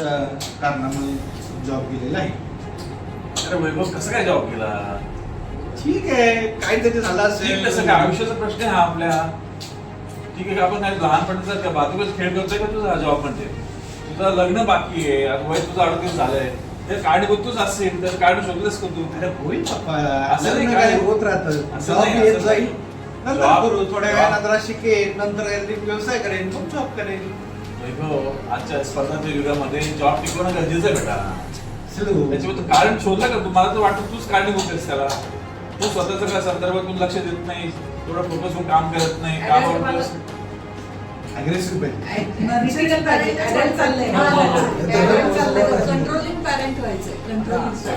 कारणामुळे जॉब केलेला आहे. अरे वैभव कसं काय जॉब केला ठीक आहे काहीतरी झालं ठीक असेल. कसं काय आयुष्याचा प्रश्न आहे हा आपल्या. ठीक आहे आपण काय लहानपणीचा का बाजूलाच खेळ करतोय का तुझा जॉब म्हणजे तुझं लग्न बाकी आहे आता वय तुझं अडतीस झालंय. ते कारणीभूत तूच असेल तर कारण शोधलंस का तू? अरे होईल असं नाही काय? होत राहतं? असं जॉब नाही, येत असं जाईल. नंतर करू थोड्या वेळा नंतर शिकेल नंतर काहीतरी व्यवसाय करेल मग जॉब करेल वैभव आजच्या स्पर्धाच्या युगामध्ये जॉब टिकवणं गरजेचं आहे बेटा. स्लो. त्याच्यामध्ये तू कारण शोधलं का तू? मला तर वाटतं तूच कारणीभूत आहेस त्याला. तू स्वतःच्या काय संदर्भातून लक्ष देत नाही? थोडं फोकस होऊन काम करत नाही कामावर अग्रेसिव्ह व्हायचंय.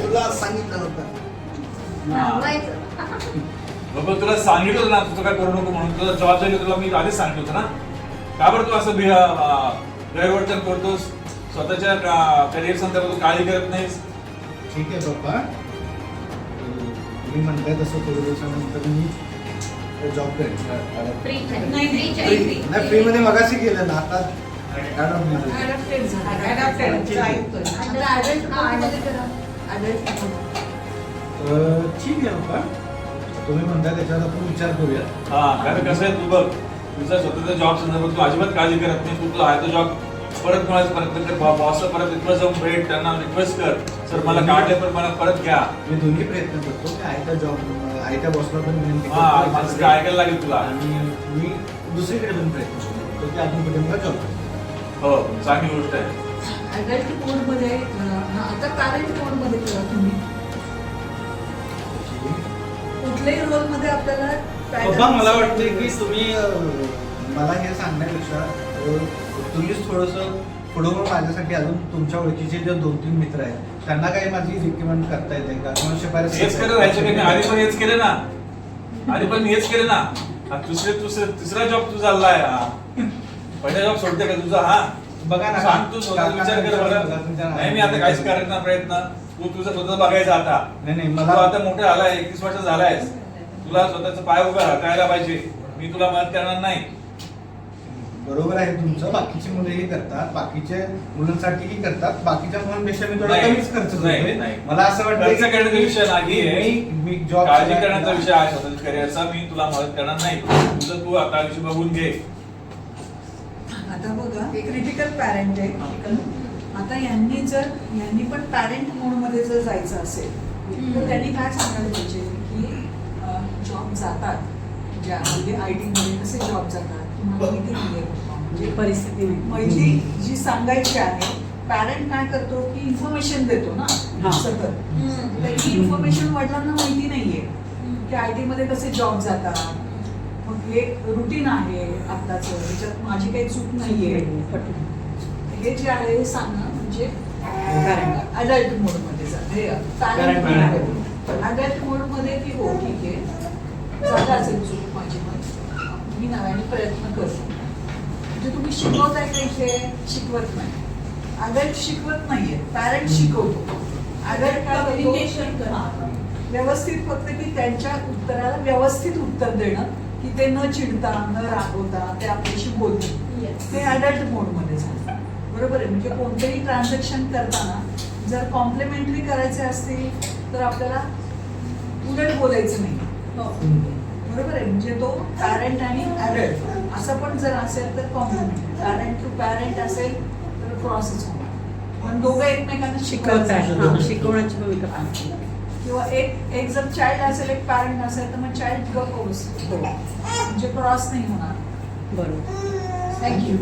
तुला सांगितलं होतं हा. बाबा तुला सांगितलं ना तुझं काय करू नको म्हणून. तुला जबाबदारी तुला मी आधीच सांगितलं होतं ना. का बरं तू असं गैरवर्तन करतोस. स्वतःच्या करिअर संदर्भात काळजी करत नाहीस. ठीक आहे पप्पा. तुम्ही म्हणताय तसं थोड्या दिवसानंतर मी जॉब करेन. नाही, फ्री मध्ये मगाशी केलं ना आता ठीक आहे पप्पा. तुम्ही म्हणताय त्याच्यावर आपण विचार करूया. हा कारण कसं आहे तू बघ. तुझा स्वतःच्या जॉब संदर्भात तू अजिबात काळजी करत नाही. तू तुला आहे तो जॉब परत मिळायचं परत बॉस परत इथं जाऊन भेट त्यांना रिक्वेस्ट कर. सर मला काढले पण मला परत घ्या. मी दोन्ही प्रयत्न करतो. की आयत्या जॉब आयत्या बॉसला पण विनंती हा करतो. माझं काय ऐकायला लागेल तुला. आणि मी दुसरीकडे पण प्रयत्न करतो. की अजून कुठे मला जॉब हो चांगली गोष्ट आहे. अं, हा, आता पॅरेंट मोडमध्ये करा तुम्ही? कुठल्याही रोलमध्ये आपल्याला पप्पा मला वाटतं. की तुम्ही मला हे सांगण्यापेक्षा तुम्हीच थोडस पुढं माझ्यासाठी अजून तुमच्या ओळखीचे जे दोन तीन मित्र आहेत त्यांना काही माझी रिकमेंड करता येते का? किंवा शिफारस हेच करत राहायचं की? मी आधी पण हेच केलं ना. आधी पण हेच केलं ना. हा दुसरे दुसरे तिसरा जॉब तुझा चाललाय हा. पहिला जॉब सोडते का तुझा? हा. बघा ना सांग तू स्वतः विचार कर बरं. नाही मी आता काहीच करत ना प्रयत्न. तू तुझं स्वतः बघायचं आता. नाही नाही मला मला आता मोठे आलाय एकवीस वर्ष झालायस. तुला स्वतःचा पाय उभा राखायला पाहिजे. मी तुला मदत करणार नाही. बरोबर आहे तुमचं. बाकीची मुलंही करतात. बाकीचे मुलांसाठीही करतात. बाकीच्या मुलांपेक्षा मी थोडा कमीच खर्च. नाही. मला असं वाटतं खर्च करण्याचा विषय नाही. मी- जॉब काळजी करण्याचा विषय आहे स्वतःच्या करिअरचा मी तुला मदत करणार नाही. तुझं तू आता आयुष्य बघून घे. आता बघा क्रिटिकल पॅरेंट आहे. आता यांनी जर यांनी पण पॅरेंट मोडमध्ये जर जायचं असेल तर त्यांनी काय सांगायला पाहिजे? की जॉब जातात. ज्या म्हणजे आय टी मध्ये कसे जॉब जातात. तुम्हाला माहिती बाबा. म्हणजे परिस्थिती नाही. माहिती जी सांगायची आहे पॅरेंट काय करतो? की इन्फॉर्मेशन देतो ना. सतत. तर ही इन्फॉर्मेशन वडिलांना माहिती नाहीये. की आय टी मध्ये कसे जॉब जातात मग हे रुटीन आहे आत्ताचं. त्याच्यात माझी काही चूक नाहीये. हे जे आहे हे सांगणं म्हणजे अडल्ट मोडमध्ये जाते. अडल्ट मोडमध्ये की हो ठीक आहे. झालं असेल चूक माझी मी नव्याने प्रयत्न करतो. म्हणजे तुम्ही शिकवताय का इथे? शिकवत नाही. अडल्ट शिकवत नाहीये. पॅरेंट शिकवतो. अडल्ट काय. व्यवस्थित फक्त की त्यांच्या उत्तराला व्यवस्थित उत्तर देणं. की ते न चिडता न रागवता ते आपल्याशी बोलतील ते अडल्ट मोडमध्ये झालं. बरोबर आहे? म्हणजे कोणतेही ट्रान्झॅक्शन करताना जर कॉम्प्लिमेंटरी करायचे असतील तर आपल्याला उलट बोलायचं नाही. बरोबर आहे? म्हणजे तो पॅरेंट आणि ऍडल्ट असं पण जर असेल तर कॉम्प्लिमेंट पॅरेंट टू पॅरेंट असेल तर क्रॉसच होणार. पण दोघं एकमेकांना शिकवतात शिकवतात हा, शिकवण्याची भूमिका पाहिजे. किंवा एक एक जर चाइल्ड असेल एक पॅरेंट असेल तर मग चाइल्ड गप्प बसतो म्हणजे क्रॉस नाही होणार. बरोबर. थँक्यू.